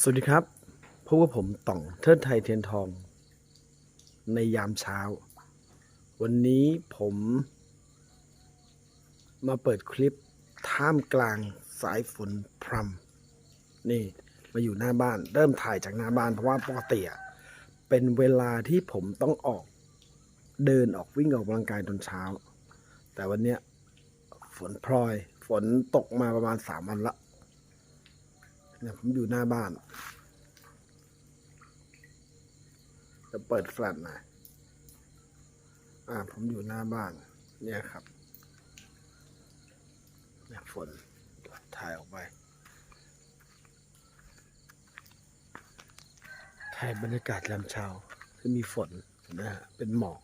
สวัสดีครับพบกับผมต่องเทิดไทยเทียนทอง ในยามเช้า วันนี้ผมมาเปิดคลิปท่ามกลางสายฝนพรำนี่มาอยู่หน้าบ้าน เริ่มถ่ายจากหน้าบ้านเพราะว่าปกติเป็นเวลาที่ผมต้องออกเดินออกวิ่งออกกำลังกายตอนเช้า แต่วันเนี้ยฝนพรอย ฝนตกมาประมาณสามวันละ เนี่ยผมอยู่หน้าบ้าน จะเปิดแฟลชหน่อยอ่า ผมอยู่หน้าบ้าน เนี่ยครับเนี่ยฝนถ่ายออกไปถ่ายบรรยากาศยามเช้าคือมีฝนนะฮะเป็นหมอก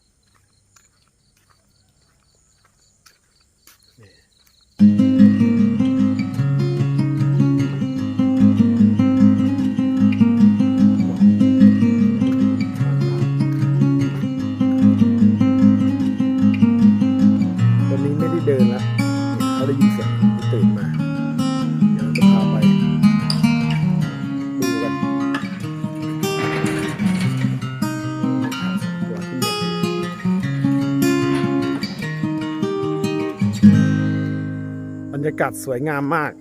บรรยากาศสวยงามมาก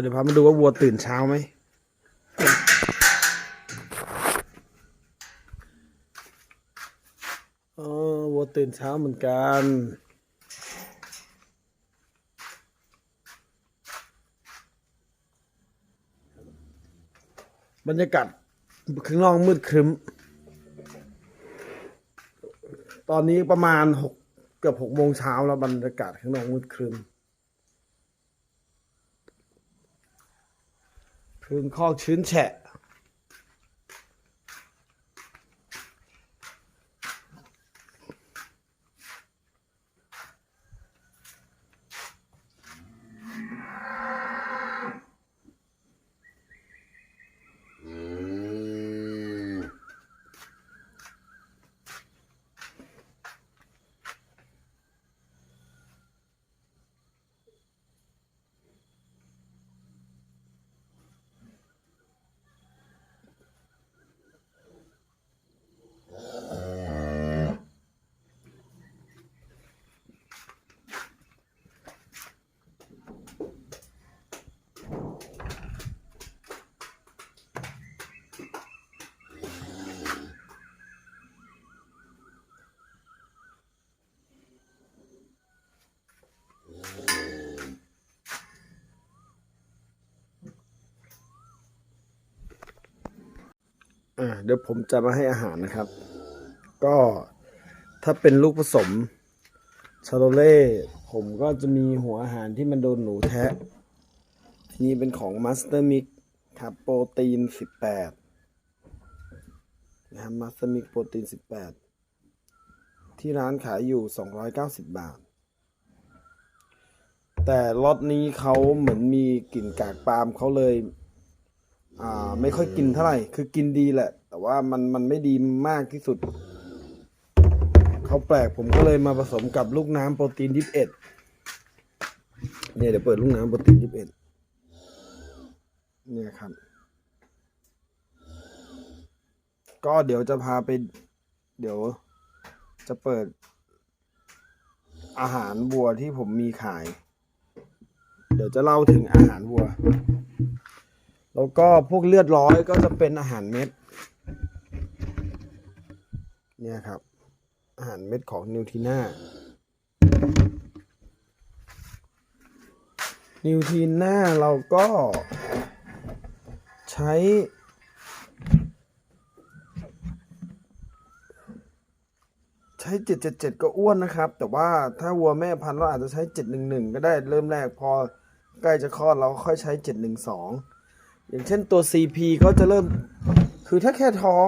เดี๋ยวพามาดูว่าวัวตื่นเช้าไหมเออวัวตื่นเช้าเหมือนกันบรรยากาศข้างนอกมืดครึ้ม ตอนนี้ประมาณหกเกือบหกโมงเช้าแล้วบรรยากาศข้างนอกมืดครึ้ม พื้นคอ อ่าเดี๋ยวผมจะมาให้อาหารนะครับ ก็ถ้าเป็นลูกผสมชาโรเล่ผมก็จะมีหัวอาหารที่มันโดนหนูแทะทีนี้เป็นของมาสเตอร์มิกครับโปรตีน18นะครับมาสเตอร์มิกโปรตีน18ที่ร้านขายอยู่290บาท แต่ล็อตนี้เขาเหมือนมีกลิ่นกากปาล์มเขาเลย อ่า ไม่ค่อยกินเท่าไหร่ คือกินดีแหละ แต่ว่ามันมันไม่ดีมากที่สุดเขาแปลกผมก็เลยมาผสมกับลูกน้ำโปรตีน21เอ็ดเนี่ยเดี๋ยวเปิดลูกน้ำโปรตีน21เนี่ยครับ ก็เดี๋ยวจะพาไป เดี๋ยวจะเปิด อาหารวัวที่ผมมีขาย เดี๋ยวจะเล่าถึงอาหารวัว แล้วก็พวกเลือดร้อยก็จะเป็นอาหารเม็ด เนี่ยครับ อาหารเม็ดของนิวทีน่า นิวทีน่าเราก็ใช้ใช้เจ็ดเจ็ดเจ็ดก็อ้วนนะครับ แต่ว่าถ้าวัวแม่พันธุ์เราอาจจะใช้เจ็ดหนึ่งหนึ่งก็ได้เริ่มแรกพอใกล้จะคลอดเราค่อยใช้เจ็ดหนึ่งสอง อย่างเช่นตัว CP เขาจะเริ่ม คือถ้าแค่ท้อง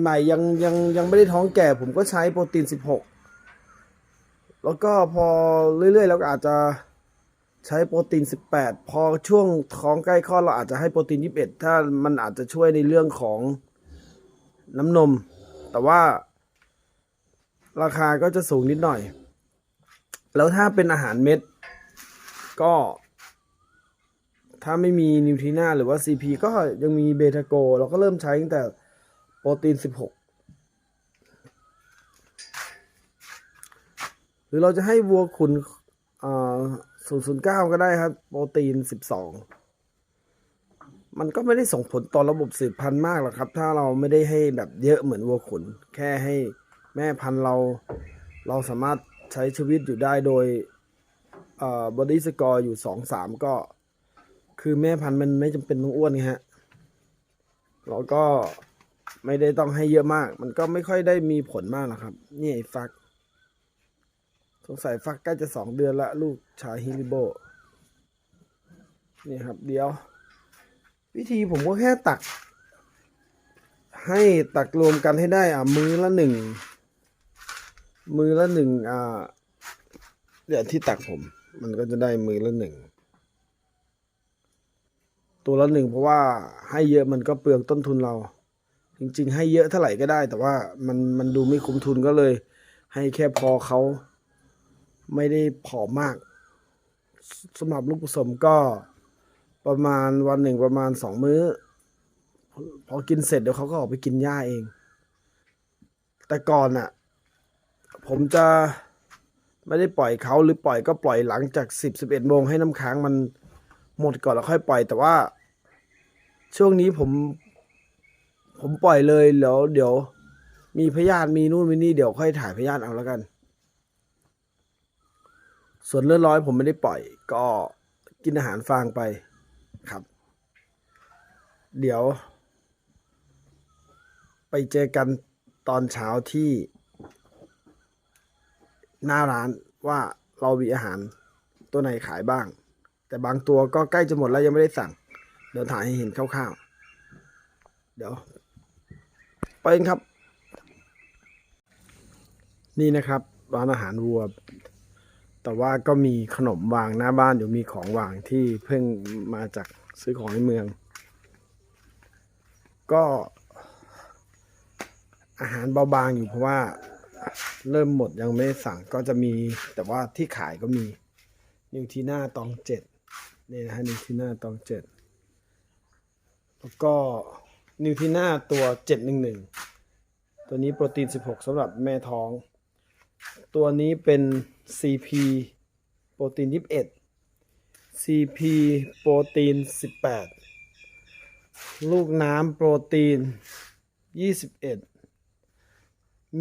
ใหม่ๆ ยังยังยังไม่ได้ท้องแก่ ผมก็ใช้โปรตีนสิบหกแล้วก็พอเรื่อยๆเราก็อาจจะใช้โปรตีนสิบแปดพอช่วงท้องใกล้คลอดเราอาจจะให้โปรตีนยี่สิบเอ็ดถ้ามันอาจจะช่วยในเรื่องของน้ำนม แต่ว่าราคาก็จะสูงนิดหน่อย แล้วถ้าเป็นอาหารเม็ด ก็ ถ้าไม่มีนิวทรีน่าหรือว่า CP ก็ยังมีเบทาโก เราก็เริ่มใช้ตั้งแต่โปรตีน 16 หรือเราจะให้วัวขุนอ่า009 ก็ได้ครับ โปรตีน 12 มันก็ไม่ได้ส่งผลต่อระบบสืบพันธุ์มากหรอกครับ ถ้าเราไม่ได้ให้แบบเยอะเหมือนวัวขุน แค่ให้แม่พันธุ์เรา เราสามารถใช้ชีวิตอยู่ได้โดยบอดี้สกอร์อยู่สองสามก็ คือแม่พันธุ์มันไม่จำเป็นต้องอ้วนไงฮะเราก็ไม่ได้ต้องให้เยอะมาก มันก็ไม่ค่อยได้มีผลมากหรอกครับ นี่ไอ้ฟัก สงสัยฟักใกล้จะสองเดือนละ ลูกชายฮิริโบ นี่ครับ เดี๋ยว วิธีผมก็แค่ตัก ให้ตักรวมกันให้ได้ อะ มือละหนึ่ง มือละหนึ่งอ่าเดี๋ยวที่ตักผม มันก็จะได้มือละหนึ่ง ตัวละหนึ่งเพราะว่าให้เยอะมันก็เปลืองต้นทุนเรา จริงๆ ให้เยอะเท่าไหร่ก็ได้ แต่ว่ามันมันดูไม่คุ้มทุนก็เลย ให้แค่พอเขาไม่ได้ผอมมากสำหรับลูกผสมก็ประมาณวันหนึ่งประมาณสองมื้อ พอพอกินเสร็จเดี๋ยวเขาก็ออกไปกินหญ้าเอง แต่ก่อนน่ะ ผมจะไม่ได้ปล่อยเขาหรือปล่อยก็ปล่อยหลังจากสิบสิบเอ็ดโมงให้น้ำค้างมัน หมดก่อนแล้วค่อยปล่อย แต่ว่า ช่วงนี้ผม ผมปล่อยเลยแล้วเดี๋ยว มีพยาธิมีนู่นมีนี่เดี๋ยวค่อยถ่ายพยาธิเอาแล้วกัน ส่วนเลือดร้อยผมไม่ได้ปล่อย ก็กินอาหารฟางไปครับ เดี๋ยว ไปเจอกันตอนเช้าที่ หน้าร้านว่าเรามีอาหารตัวไหนขายบ้าง แต่บางตัวก็ใกล้จะหมดแล้วยังไม่ได้สั่ง เดี๋ยวถ่ายให้เห็นคร่าวๆ เดี๋ยวไปกันครับ นี่นะครับร้านอาหารวัว แต่ว่าก็มีขนมวางหน้าบ้านอยู่มีของวางที่เพิ่งมาจากซื้อของในเมือง ก็อาหารเบาบางอยู่เพราะว่าเริ่มหมดยังไม่ได้สั่งก็จะมีแต่ว่าที่ขายก็มีนิวทีน่าตองเจ็ด นี่นะฮะนิวทีน่าตองเจ็ดแล้วก็นิวทีน่าตัวเจ็ดหนึ่งหนึ่งตัวนี้โปรตีนสิบหกสำหรับแม่ท้อง ตัวนี้เป็น CP โปรตีนยี่สิบเอ็ด CP โปรตีนสิบแปดลูกน้ำโปรตีนยี่สิบเอ็ด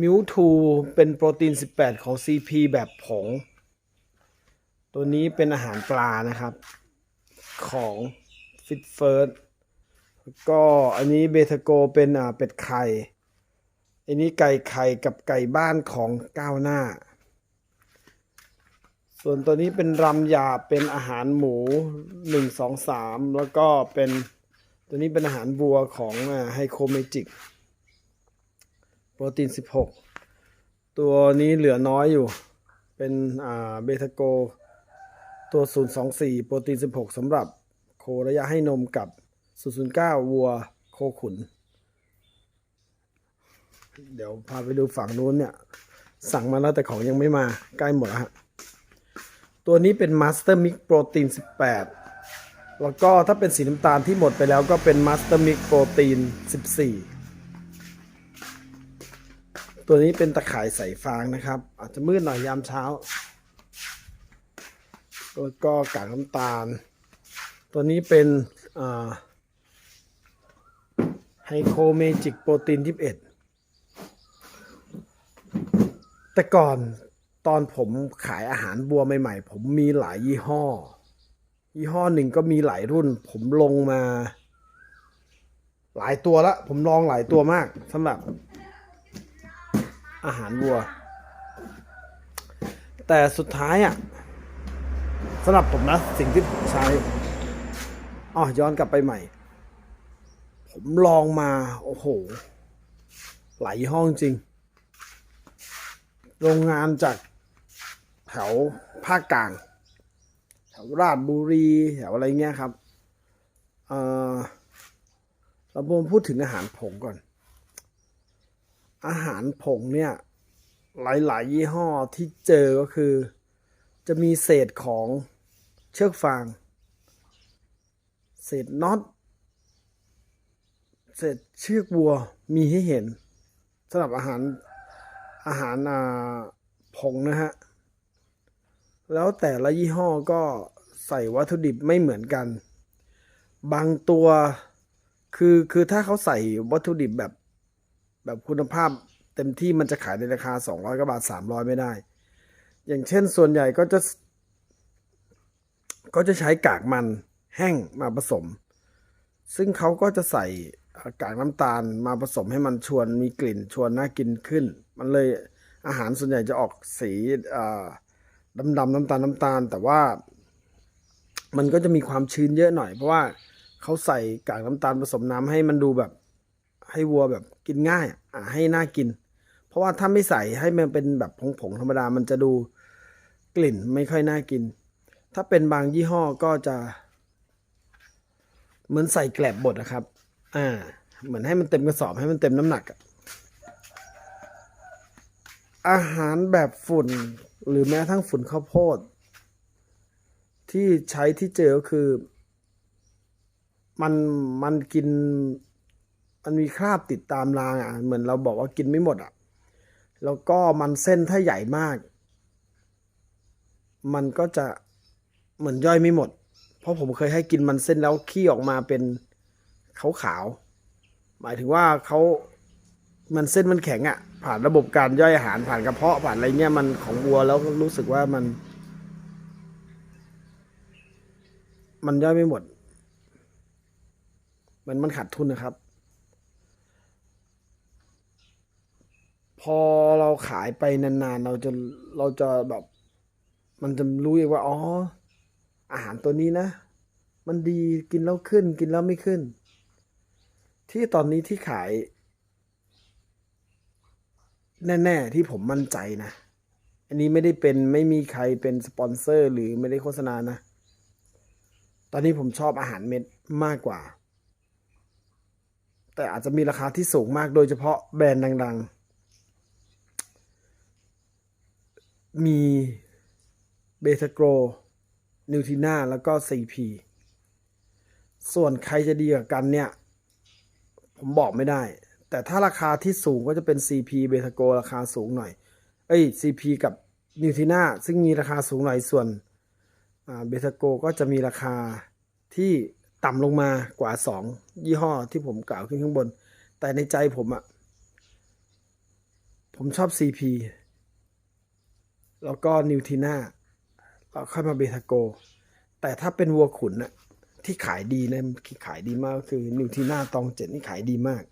มิวทูเป็นโปรตีน 18 ของ CP แบบผง ตัวนี้เป็นอาหารปลานะครับ ของ Fit First แล้วก็อันนี้เบทาโกเป็นอ่าเป็ดไข่อันนี้ไก่ไข่กับไก่บ้านของก้าวหน้า ส่วนตัวนี้เป็นรำยาเป็นอาหารหมู1 2 3แล้วก็เป็นตัวนี้เป็นอาหารบัวของไฮโคเมจิกโปรตีน16ตัวนี้เหลือน้อยอยู่ เป็นอ่าเบทาโก ตัว 024 โปรตีน 16สำหรับโคระยะให้นมกับ 009 วัวโคขุน เดี๋ยวพาไปดูฝั่งนู้นเนี่ย สั่งมาแล้วแต่ของยังไม่มาใกล้หมดแล้วฮะ ตัวนี้เป็น Master Mix โปรตีน 18 แล้วก็ถ้าเป็นสีน้ำตาลที่หมดไปแล้วก็เป็น Master Mix โปรตีน 14 ตัวนี้เป็นตะข่ายใส่ฟางนะครับ อาจจะมืดหน่อยยามเช้า แล้วก็กากน้ำตาล ตัวนี้เป็นไฮโคเมจิกโปรตีน 21 แต่ก่อนตอนผมขายอาหารบัวใหม่ๆ ผมมีหลายยี่ห้อ ยี่ห้อหนึ่งก็มีหลายรุ่น ผมลงมา หลายตัวละผมลองหลายตัวมากสำหรับอาหารวัว แต่สุดท้ายอะ สำหรับผมนะ สิ่งที่ผมใช้อ๋อย้อนกลับไปใหม่ ผมลองมา โอ้โห หลายยี่ห้องจริง โรงงานจากแถวภาคกลาง แถวราชบุรี แถวอะไรเงี้ยครับเออเรามาพูดถึงอาหารผงก่อน อาหารผงเนี่ย หลาย ๆ ยี่ห้อที่เจอก็คือ จะมีเศษของเชือกฟาง เศษน็อต เศษเชือกวัวมีให้เห็นสำหรับอาหารอาหารอ่าผงนะฮะ แล้วแต่ละยี่ห้อก็ใส่วัตถุดิบไม่เหมือนกัน บางตัวคือคือถ้าเขาใส่วัตถุดิบแบบ แบบคุณภาพเต็มที่มันจะขายในราคา 200กว่าบาท 300 ไม่ได้ อย่างเช่นส่วนใหญ่ก็จะ ก็จะใช้กากมันแห้งมาผสม ซึ่งเขาก็จะใส่กากน้ำตาลมาผสมให้มันชวนมีกลิ่นชวนน่ากินขึ้น มันเลยอาหารส่วนใหญ่จะออกสีดำดำๆน้ำตาลน้ำตาล แต่ว่า มันก็จะมีความชื้นเยอะหน่อย เพราะว่าเขาใส่กากน้ำตาลผสมน้ำให้มันดูแบบ ให้วัวแบบกินง่ายอะให้น่ากิน เพราะว่าถ้าไม่ใส่ให้มันเป็นแบบผงๆธรรมดามันจะดูกลิ่นไม่ค่อยน่ากิน ถ้าเป็นบางยี่ห้อก็จะ เหมือนใส่แกลบบดนะครับ อ่า เหมือนให้มันเต็มกระสอบให้มันเต็มน้ำหนัก อาหารแบบฝุ่นหรือแม้ทั้งฝุ่นข้าวโพด ที่ใช้ที่เจอก็คือ มันมันกิน มันมีคราบติดตามรางอะ เหมือนเราบอกว่ากินไม่หมดอะ แล้วก็มันเส้นถ้าใหญ่มาก มันก็จะเหมือนย่อยไม่หมด เพราะผมเคยให้กินมันเส้นแล้วขี้ออกมาเป็นขาวขาวๆหมายถึงว่าเขามันเส้นมันแข็งอะ่ะ ผ่านระบบการย่อยอาหารผ่านกระเพาะผ่านอะไรเงี้ยมันของวัวแล้วรู้สึกว่ามัน มันย่อยไม่หมด มันมันขาดทุนนะครับ พอเราขายไปนานๆ เราจะเราจะแบบ มันจะรู้เองว่าอ๋อ อาหารตัวนี้นะ มันดีกินแล้วขึ้น กินแล้วไม่ขึ้น ที่ตอนนี้ที่ขาย แน่ๆที่ผมมั่นใจนะ อันนี้ไม่ได้เป็นไม่มีใครเป็นสปอนเซอร์ หรือไม่ได้โฆษณานะ ตอนนี้ผมชอบอาหารเม็ดมากกว่า แต่อาจจะมีราคาที่สูงมากโดยเฉพาะแบรนด์ดัง ๆ มีเบทาโกรนิวทิน่าแล้วก็ CP ส่วนใครจะดีกว่ากันเนี่ย ผมบอกไม่ได้ แต่ถ้าราคาที่สูงก็จะเป็น CP เบทาโกราคาสูงหน่อย เอ้ย CP กับนิวทิน่าซึ่งมีราคาสูงหน่อยส่วนเบทาโกก็จะมีราคาที่ต่ำลงมากว่า 2 ยี่ห้อที่ผมกล่าวขึ้นข้างบน แต่ในใจผมอะผมชอบ CP แล้วก็นิวทิน่าแล้วค่อยมาเบทาโก แต่ถ้าเป็นวัวขุนอะที่ขายดีนะที่ขายดีมากก็คือนิวทิน่าตองเจ็ดนี่ขายดีมาก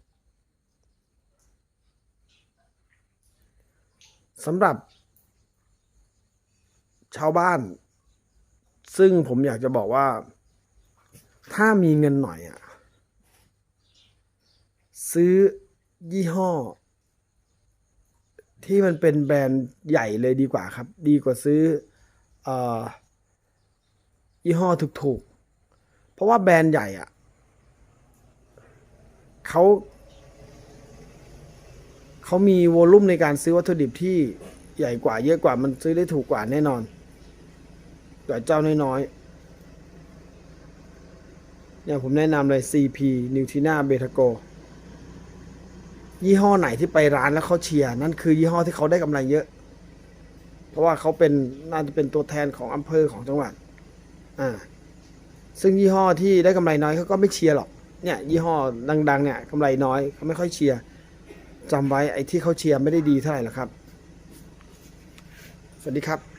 สำหรับ ชาวบ้าน ซึ่งผมอยากจะบอกว่า ถ้ามีเงินหน่อยอะซื้อยี่ห้อ ที่มันเป็นแบรนด์ใหญ่เลยดีกว่าครับ ดีกว่าซื้อออยี่ห้อถูกๆ เพราะว่าแบรนด์ใหญ่อะเขาเขามีโวลุ่มในการซื้อวัตถุดิบที่ใหญ่กว่าเยอะกว่ามันซื้อได้ถูกกว่าแน่นอนกว่าเจ้าน้อยๆเนี่ยผมแนะนำเลย CP Nutina b e t a g o ยี่ห้อไหนที่ไปร้านแล้วเขาเชียร์นั่นคือ ยี่ห้อที่เขาได้กำไรเยอะ เพราะว่าเขาเป็นน่าจะเป็นตัวแทนของอำเภอของจังหวัด อ่า ซึ่งยี่ห้อที่ได้กำไรน้อยเขาก็ไม่เชียร์หรอก เนี่ย ยี่ห้อดัง ๆ เนี่ยกำไรน้อยเขาไม่ค่อยเชียร์จำไว้ไอ้ที่เขาเชียร์ไม่ได้ดีเท่าไหร่หรอกครับ สวัสดีครับ